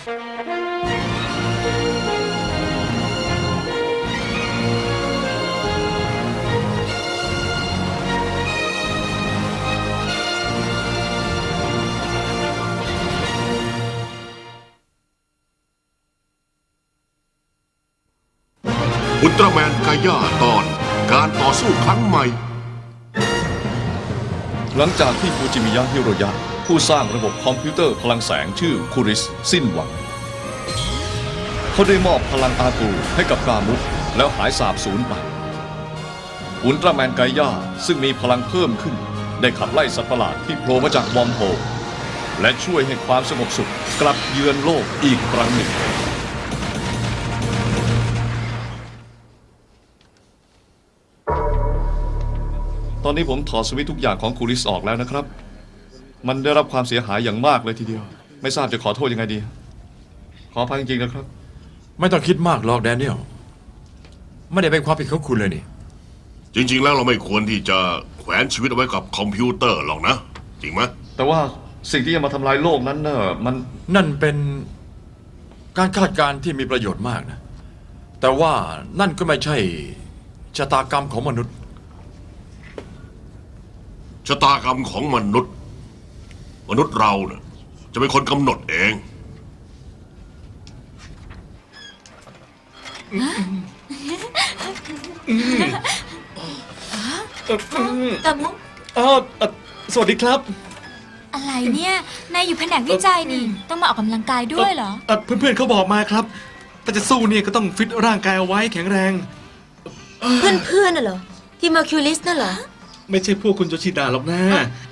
อุลตร้าแมนกาย่าตอน การต่อสู้ครั้งใหม่ หลังจากที่ฟูจิมิยะฮิโรยะ ผู้สร้างระบบคอมพิวเตอร์พลังแสงชื่อคูริส สิ้นหวัง เขาได้มอบพลังอาตูให้กับกามุกแล้วหายสาบสูญไป อุลตร้าแมนไกย่าซึ่งมีพลังเพิ่มขึ้น ได้ขับไล่สัตว์ประหลาดที่โผล่มาจากวอมโฮลและช่วยให้ความสงบสุขกลับเยือนโลกอีกครั้งหนึ่งตอนนี้ผมถอดสวิตทุกอย่างของคูริสออกแล้วนะครับ มันได้รับความเสียหายอย่างมากเลยทีเดียว ไม่ทราบจะขอโทษยังไงดี ขออภัยจริงๆนะครับ ไม่ต้องคิดมากหรอกแดเนียลไม่ได้เป็นความผิดของคุณเลยนี่ จริง ๆ แล้วเราไม่ควรที่จะแขวนชีวิตเอาไว้กับคอมพิวเตอร์หรอกนะ จริงไหมแต่ว่าสิ่งที่จะมาทำลายโลกนั้นเนอะมันนั่นเป็นการคาดการณ์ที่มีประโยชน์มากนะ แต่ว่านั่นก็ไม่ใช่ชะตากรรมของมนุษย์ ชะตากรรมของมนุษย์ มนุษย์เราเนะ่ะจะเป็นคนกำหนดเองตามุกอ้าวเอ่อสวัสดีครับอะไรเนี่ยนายอยู่แผนกวิจัยนี่ ต้องมาออกกำลังกายด้วยเหรอ เอ่อเพื่อนๆเขาบอกมาครับ ถ้าจะสู้เนี่ยก็ต้องฟิตร่างกายเอาไว้แข็งแรง เพื่อนเพื่อนๆน่ะเหรอ ที่มาคิวลิสน่ะเหรอ ไม่ใช่พวกคุณโยชิดาหรอกนะ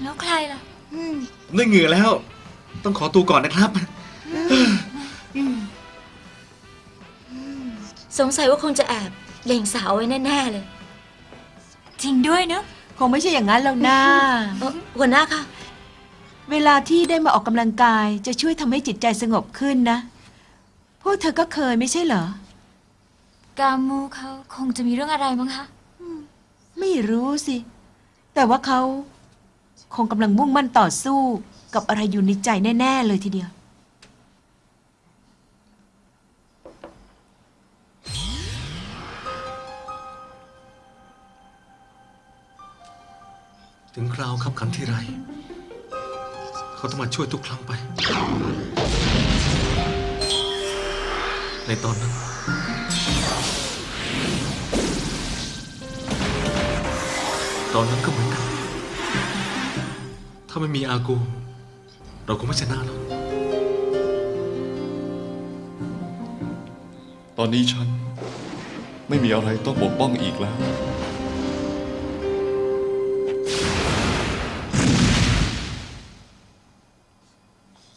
แล้วใครล่ะ อืม ผมได้เหงื่อแล้ว ต้องขอตัวก่อนนะครับ สงสัยว่าคงจะแอบเล็งสาวไว้แน่ๆเลยจริงด้วยเนอะคงไม่ใช่อย่างนั้นแล้วนะเอ่อหัวหน้าคะเวลาที่ได้มาออกกำลังกายจะช่วยทำให้จิตใจสงบขึ้นนะ พวกเธอก็เคยไม่ใช่เหรอ กามูเขาคงจะมีเรื่องอะไรมั้งคะ ไม่รู้สิ แต่ว่าเขา คงกำลังมุ่งมั่นต่อสู้กับอะไรอยู่ในใจแน่ ๆ เลยทีเดียว ถึงคราวขับขันที่ไร เขาต้องมาช่วยทุกครั้งไป ในตอนนั้น ตอนนั้นก็เหมือนกันาไม่มีอากู เราคงไม่ชนะหรอกตอนนี้ฉัน ไม่มีอะไรต้องปกป้องอีกแล้ว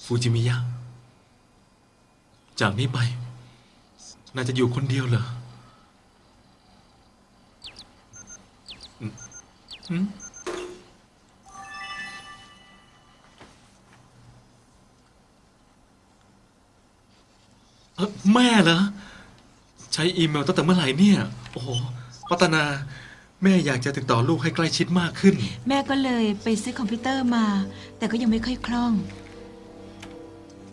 ฟูจิมิยะ จากนี้ไป น่าจะอยู่คนเดียวเหรออืม เอ่อแม่เหรอใช้อีเมลตั้งแต่เมื่อไหร่เนี่ย โอ้โหปัตนา แม่อยากจะติดต่อลูกให้ใกล้ชิดมากขึ้น แม่ก็เลยไปซื้อคอมพิวเตอร์มา แต่ก็ยังไม่ค่อยคล่อง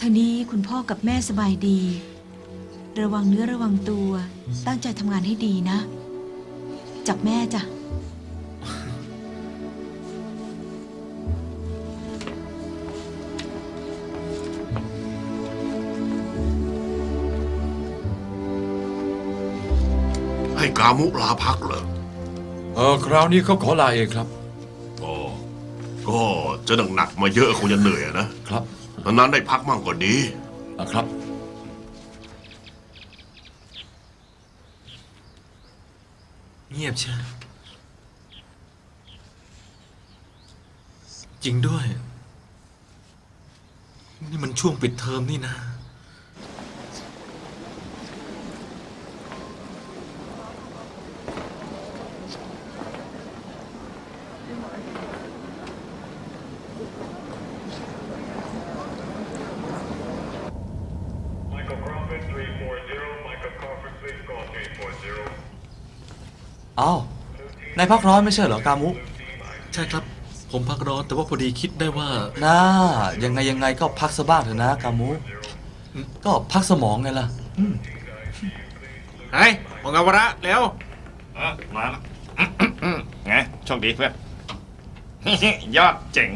ท่านี้คุณพ่อกับแม่สบายดี ระวังเนื้อระวังตัว ตั้งใจทำงานให้ดีนะ จากแม่จ้ะ ให้กามุลาพักเหรอเออคราวนี้เขาขอลาเองครับ อ๋อก็จะหนักๆมาเยอะคงจะเหนื่อยอะนะ ครับนานๆได้พักมั่งก็ดีนะครับ เงียบเชียวจริงด้วย นี่มันช่วงปิดเทอมนี่นะ อ้าวนายพักร้อนไม่ใช่เหรอกามุใช่ครับ ผมพักร้อนแต่ว่าพอดีคิดได้ว่าน่ายังไงยังไงก็พักซะบ้างเถอะนะกามุนก็พักสมองไงล่ะเฮ้ยมองาวาระเร็วมาแล้ว ไงโชคดีเพื่อน ยอดเจ๋ง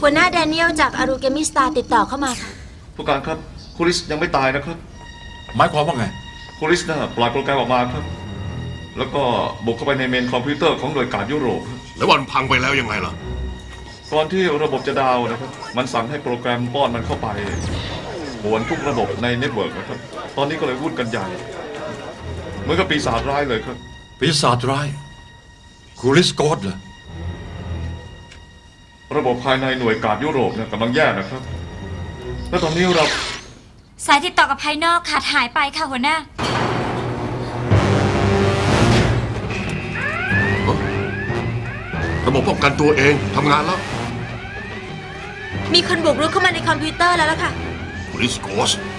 หัวหน้าแดเนียลจากอารูเกมิสตาติดต่อเข้ามาค่ะ ผู้การครับคูริสยังไม่ตายนะครับหมายความว่าไง คูริสน่ะปล่อยโปรแกรมออกมาครับ แล้วก็บุกเข้าไปในเมนคอมพิวเตอร์ของหน่วยการยุโรปครับแล้ววันพังไปแล้วยังไงล่ะ ก่อนที่ระบบจะดาวน์นะครับ มันสั่งให้โปรแกรมป้อนมันเข้าไปหวนทุกระบบในเน็ตเวิร์กนะครับ ตอนนี้ก็เลยวุ่นกันใหญ่ เหมือนกับปีศาจร้ายเลยครับ ปีศาจร้ายคูริสโกดเหรอ ระบบภายในหน่วยการยุโรปเนี่ยกำลังแย่นะครับ และตอนนี้เราสายติดต่อกับภายนอกขาดหายไปค่ะหัวหน้า ระบบป้องกันตัวเองทำงานแล้วมีคนบุกรุกเข้ามาในคอมพิวเตอร์แล้วล่ะค่ะ p o l i c e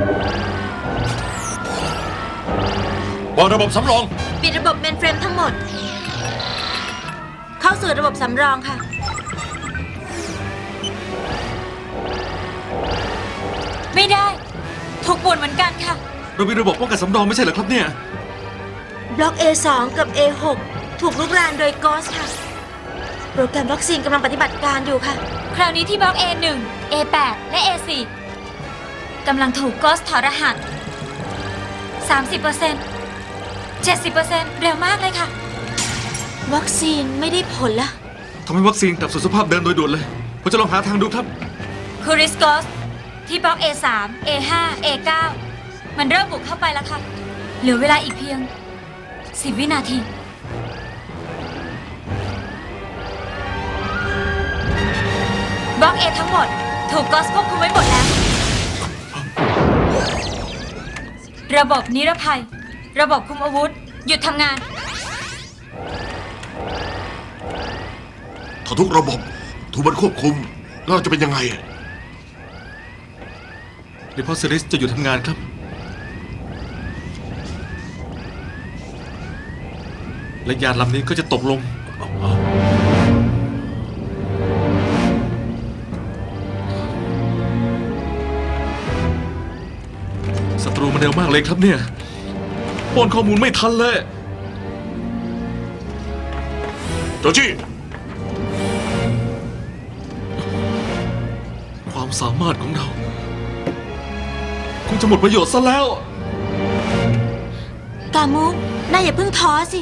Ghost บอกระบบสำรอง ปิดระบบเมนเฟรมทั้งหมด เข้าสู่ระบบสำรองค่ะ ไม่ได้ ถูกป่วนเหมือนกันค่ะ เรามีระบบป้องกันสำรองไม่ใช่เหรอครับเนี่ย บล็อก A2 กับ A6 ถูกลุกรานโดยกอสค่ะ โปรแกรมวัคซีนกำลังปฏิบัติการอยู่ค่ะ คราวนี้ที่บล็อก A1 A8 และ A4 กำลังถูกกอสถอดรหัส 30% 70%เร็วมากเลยค่ะ วัคซีนไม่ได้ผลละ ทำให้วัคซีนกลับสู่สภาพเดิมโดยด่วนเลย ผมจะลองหาทางดูครับ คูริสกอสที่บล็อก A3 A5 A9 มันเริ่มบุกเข้าไปแล้วค่ะ เหลือเวลาอีกเพียง 10 วินาที บล็อก A ทั้งหมด ถูกกอสควบคุมไว้หมดแล้ว ระบบนิรภัย ระบบคุมอาวุธ หยุดทำงาน ถ้าทุกระบบถูกมันควบคุมแล้วเราจะเป็นยังไงอะเดพอซิลิสจะหยุดทำงานครับ และยานลำนี้ก็จะตกลง เร็วมากเลยครับเนี่ยป้อนข้อมูลไม่ทันเลย โจจี้ความสามารถของเรา คงจะหมดประโยชน์ซะแล้ว กามุกนายอย่าเพิ่งท้อสิ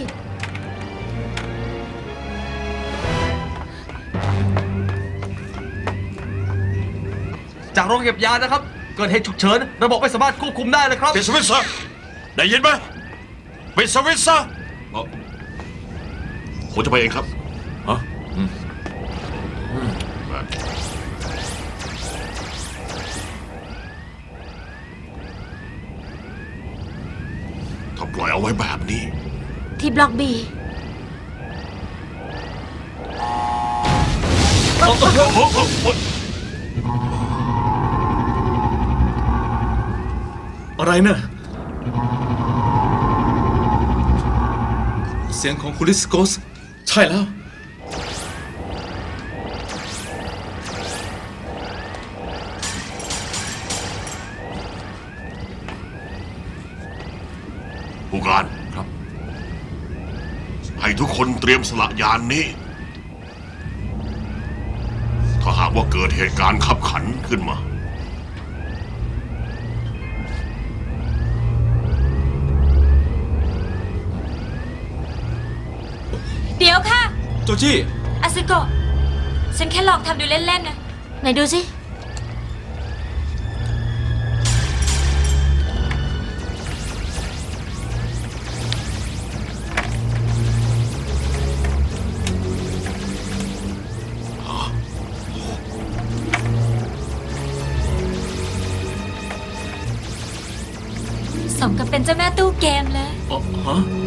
จากโรงเก็บยานะครับเกิดเหตุฉุกเฉิน ระบบไม่สามารถควบคุมได้เลยครับ ปิดสวิตช์ซะได้ยินไหมปิดสวิตช์ซะผมจะไปเองครับฮะอืมถ้าปล่อยเอาไว้แบบนี้ ที่บล็อกบีอะไรเนะ่ะเสียงของคูลิสโกส ใช่แล้ว ผู้การครับ ให้ทุกคนเตรียมสละยานนี้ ถ้าหากว่าเกิดเหตุการณ์ขับขันขึ้นมา ดี๋ยวค่ะโจจี้อาซึโกะฉันแค่ลองทำดูเล่นๆนะไหนดูสิ สมกับเป็นเจ้าแม่ตู้เกมเลย อ๋อฮะ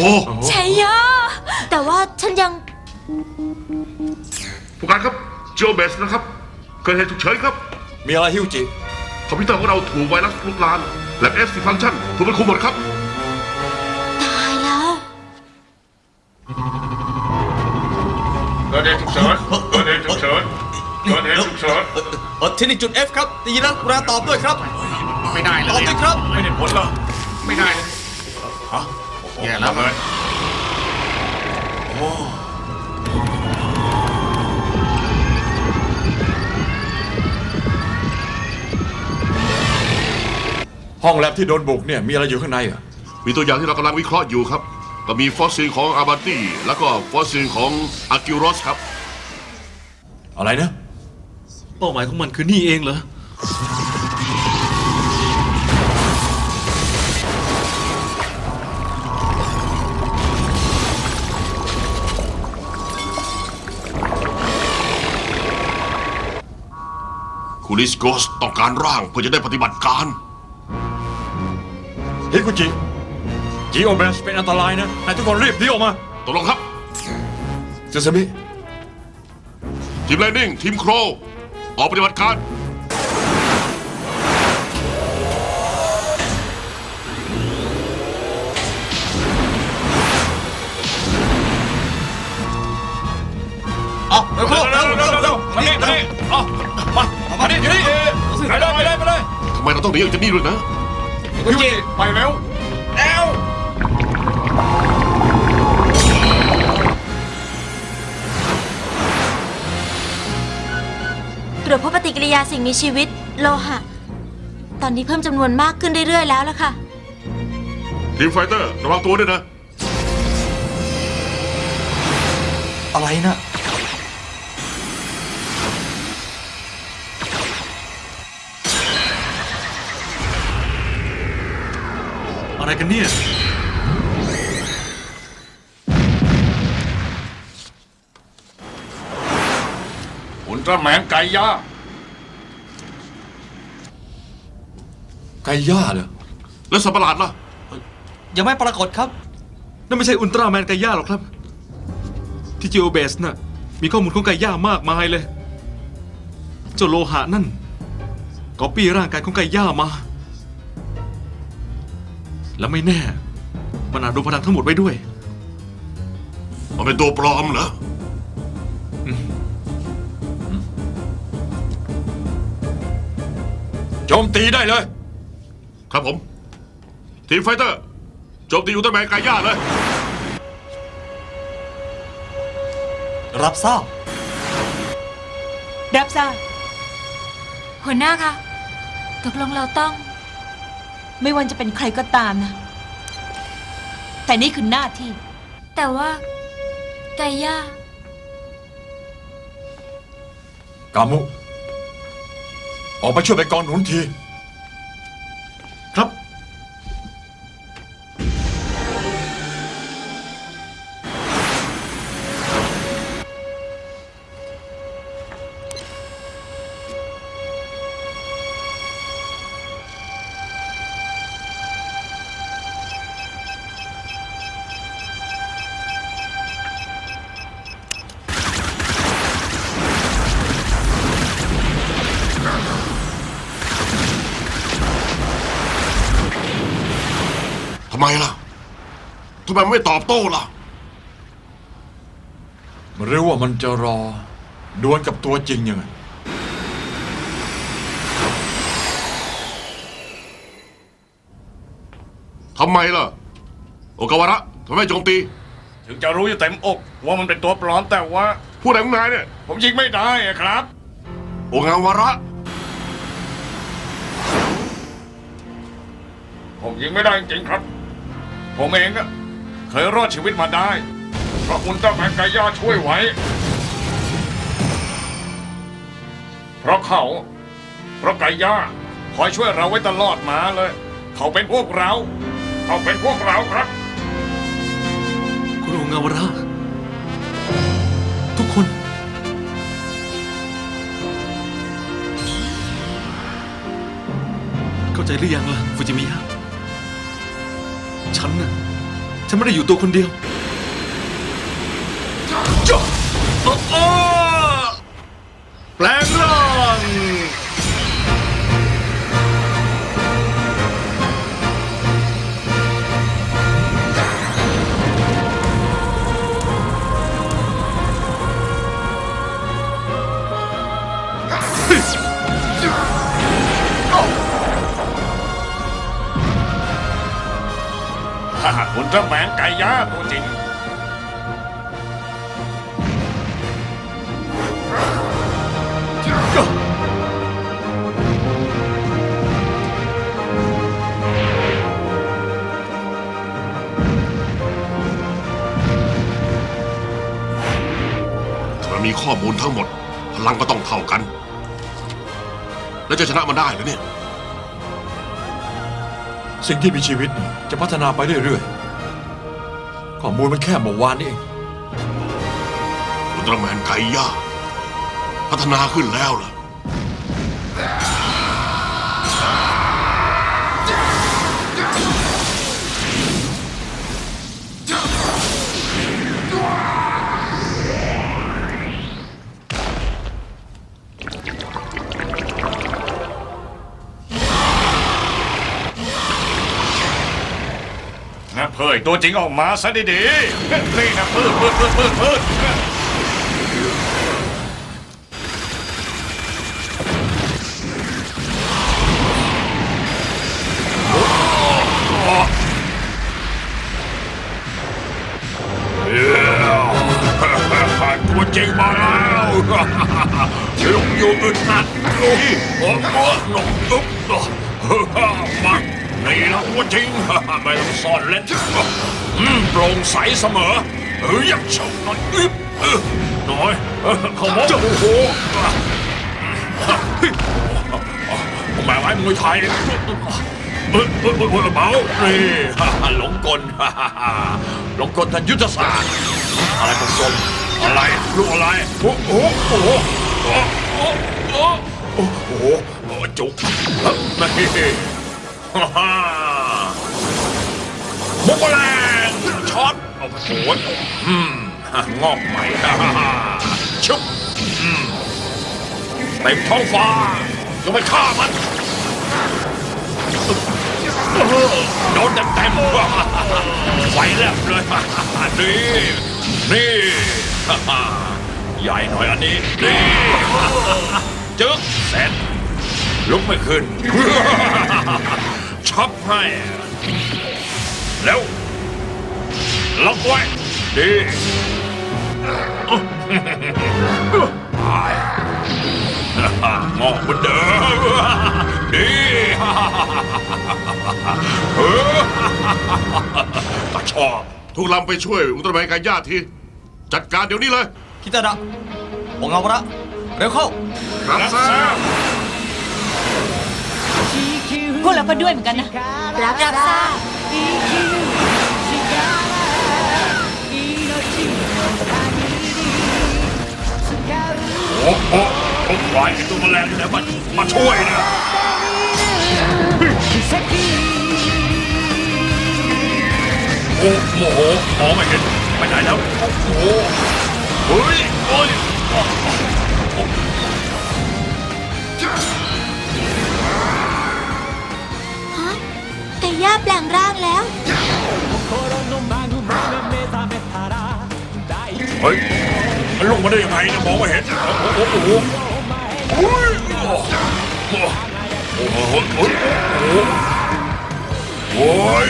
โอ้ชัยโยแต่ว่าฉันยังผู้การครับเจโอเบสนะครับ เกิดเหตุฉุกเฉินครับ มีอะไรฮิวจิ คอมพิวเตอร์ของเราถูกไวรัสลุกลานแลบเอสซีฟังชันถูกเป็นคุมหมดครับ ตายแล้ว เกิดเหตุฉุกเฉินเกิดเหตุฉุกเฉินเกิดเหตุฉุกเฉินเออที่นี่จุด F ครับได้ยินแล้วกรุณาตอบด้วยครับ ไม่ได้เลตอบยด้วยครับ ไม่ได้ผลเหรอไม่ได้เลยฮะ แย่แล้วเลยห้องแลบที่โดนบุกเนี่ยมีอะไรอยู่ข้างในเหรอะมีตัวอย่างที่เรากำลังวิเคราะห์อยู่ครับ ก็มีฟอสซิลของอาบาตี้แล้วก็ฟอสซิลของอากิรอสครับ อะไรนะ เป้าหมายของมันคือนี่เองเหรอ คูริสโกสต้องการร่างเพื่อจะได้ปฏิบัติการ ฮิคุจิจีโอเบสเป็นอันตรายนะให้ทุกคนรีบหนีออกมาตกลงครับ เซซามิทีมไลนิ่ง ทีมโครวออกปฏิบัติการ เอาเร็วเร็วเร็วเร็วเร็วมานี่มานี่เอามาเอามานี่อยู่นี่ไปเลยไปเลยไปเลยทำไมเราต้องหนีออกจากนี่ด้วยนะฮิวจิไปเร็วแล้วตรวจพบปฏิกิริยาสิ่งมีชีวิต โลหะ ตอนนี้เพิ่มจำนวนมากขึ้นเรื่อย ๆ แล้วล่ะค่ะ ทีมไฟเตอร์ระวังตัวด้วยนะ อะไรนะ อะไรกันเนี่ย อุลตร้าแมนไก่ย่าไก่ย่าเหรอ แล้วสัตว์ประหลาดล่ะ ยังไม่ปรากฏครับ นั่นไม่ใช่อุลตร้าแมนไกย่าหรอกครับ ที่จิโอเบสน่ะ มีข้อมูลของไกย่ามากมายเลย เจ้าโลหะนั่นก๊อปปี้ร่างกายของไกย่ามา และไม่แน่ มันอาจดูพลังทั้งหมดไว้ด้วย มันเป็นตัวปลอมเหรอ โจมตีได้เลย ครับผม ทีมไฟเตอร์โจมตีอุลตร้าแมนไกย่าเลย รับทราบ รับทราบหัวหน้าคะตกลงเราต้อง ไม่ว่าจะเป็นใครก็ตามนะ แต่นี่คือหน้าที่ แต่ว่าไกย่า กามุ ออกไปช่วยไปกองหนุนที ไมล่ะทำไมมันไม่ตอบโต้ล่ะ หรือว่ามันจะรอดวลกับตัวจริงยังไง ทำไมล่ะ โอกาวาระทำไมโจมตี ถึงจะรู้อยู่เต็มอกว่ามันเป็นตัวปลอมแต่ว่าผู้ใดของนายเนี่ย ผมยิงไม่ได้อะครับ โองาวาระ ผมยิงไม่ได้จริงๆครับ ผมเองอะเคยรอดชีวิตมาได้ เพราะอุลตร้าแมนไก่ย่าช่วยไว้ เพราะเขา เพราะไก่ย่าคอยช่วยเราไว้ตลอดมาเลย เขาเป็นพวกเรา เขาเป็นพวกเราครับ คุณองาวระ ทุกคน เข้าใจหรือยังล่ะ ฟูจิมิยะ ฉันน่ะ ฉันไม่ได้อยู่ตัวคนเดียวจ้าโอ้าแมนไก่ย่าตัวจริง ถ้ามันมีข้อมูลทั้งหมด พลังก็ต้องเท่ากัน แล้วจะชนะมันได้เหรือเนี่ย สิ่งที่มีชีวิตเนี่ยจะพัฒนาไปเรื่อย ๆ ข้อมูลมันแค่เมื่อวานนี่เองอุลตร้าแมนไกย่าพัฒนาขึ้นแล้วล่ะ เผยตัวจริงออกมาซะดีๆนี่นะพืดพืดพืดพืด เสมอเฮ้ยอยักชมหน่อยอึ๊บเออหน่อยเออเขาบอกโอ้โหแม่ไว้มวยไทยเออเออเออเบานี่หลงกลหลงกลทางยุทธศาสตร์ อะไรของกลมอะไรลูกอะไรโอ้โหโอ้โหโอ้โหโอ้โหโอ้โหโอ้โหจุกนี่ฮ่าฮ่าบุกแรงช็อต โอ้โหอืมงอกใหม่ฮ่าฮ่าฮ่าชุบอืมเต็มท้องฟ้าจะไปฆ่ามันโดนเต็มเต็มๆไฟแลบเลยนี่นี่ใหญ่หน่อยอันนี้นี่จึ๊กเสร็จลุกไม่ขึ้นช็อปให้แล้ว ล็อกไว้ ดี ตายงอกเหมือนเดิม ดี ตาชอบทุกลำไปช่วย อุลตร้าแมนไกย่าที จัดการเดี๋ยวนี้เลย คิตาดะโองเอาระเร็วเข้า รับทราบพวกเราก็ด้วยเหมือนกันนะ รับรับทราบ โอ้โหโอ้ปล่อยไอ้ตัวแมลงนี่นะมามาช่วยนะโอ้โมโหมองไม่เห็นไปไหนแล้วโอ้โหเฮ้ยโอ้ยฮะไก่ย่าแปลงร่างแล้ว เฮ้ย มันลงมาได้ยังไงนะมองไม่เห็นโอ้โหโอ้โหโอ้ยโอ้โหโอ้โหโอ้โหโอ้ย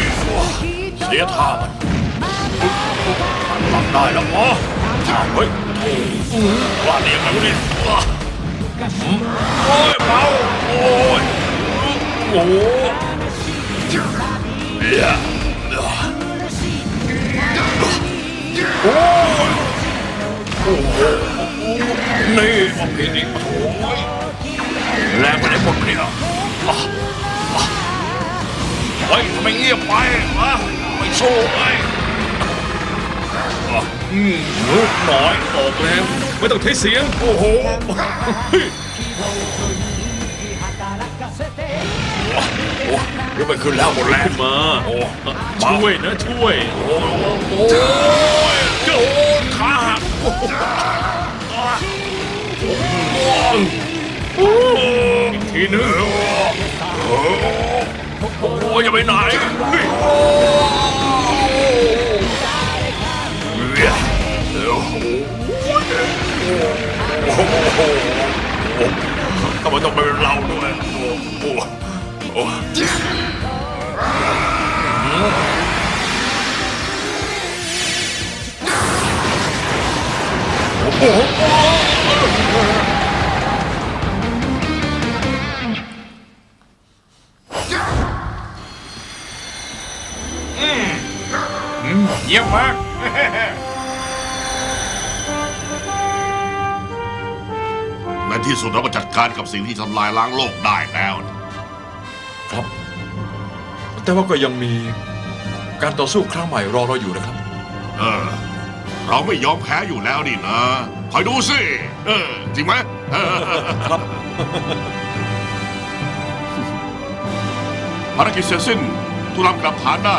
เสียท่ามันทำได้แล้วอ๋อเฮ้ยโอ้โหว่าเรียงไงวะนี่โอ้ยเบาโอ้ยโอ้โหเดี๋ยโอ้ยโอ้โห นี่มาเพลงนี้โอ้ยแรงไปไหนหมดเนี่ยอะอะเฮ้ยทำไมเงียบไปวะไม่สู้เลยอะอืมลูกน้อยออกแล้ว ไม่ต้องใช้เสียง โอ้โหฮ้ยอะโอ้ยไปขึ้นแล้วหมดแรงมาโอ้ช่วยนะช่วย โอ้โห อีกทีนึงโอ้ยอย่าไปไหนโอ้โหทำไมต้องเป็นเราด้วยโอ้โหโอ้ เยี่ยมมาก ในที่สุดเราก็จัดการกับสิ่งที่ทำลายล้างโลกได้แล้วครับ แต่ว่าก็ยังมีการต่อสู้ครั้งใหม่รอเราอยู่นะครับ เออ เราไม่ยอมแพ้อยู่แล้วนี่นะคอยดูสิเออจริงไหมเออครับภารกิจเสร็จสิ้นทุกลำกลับฐานได้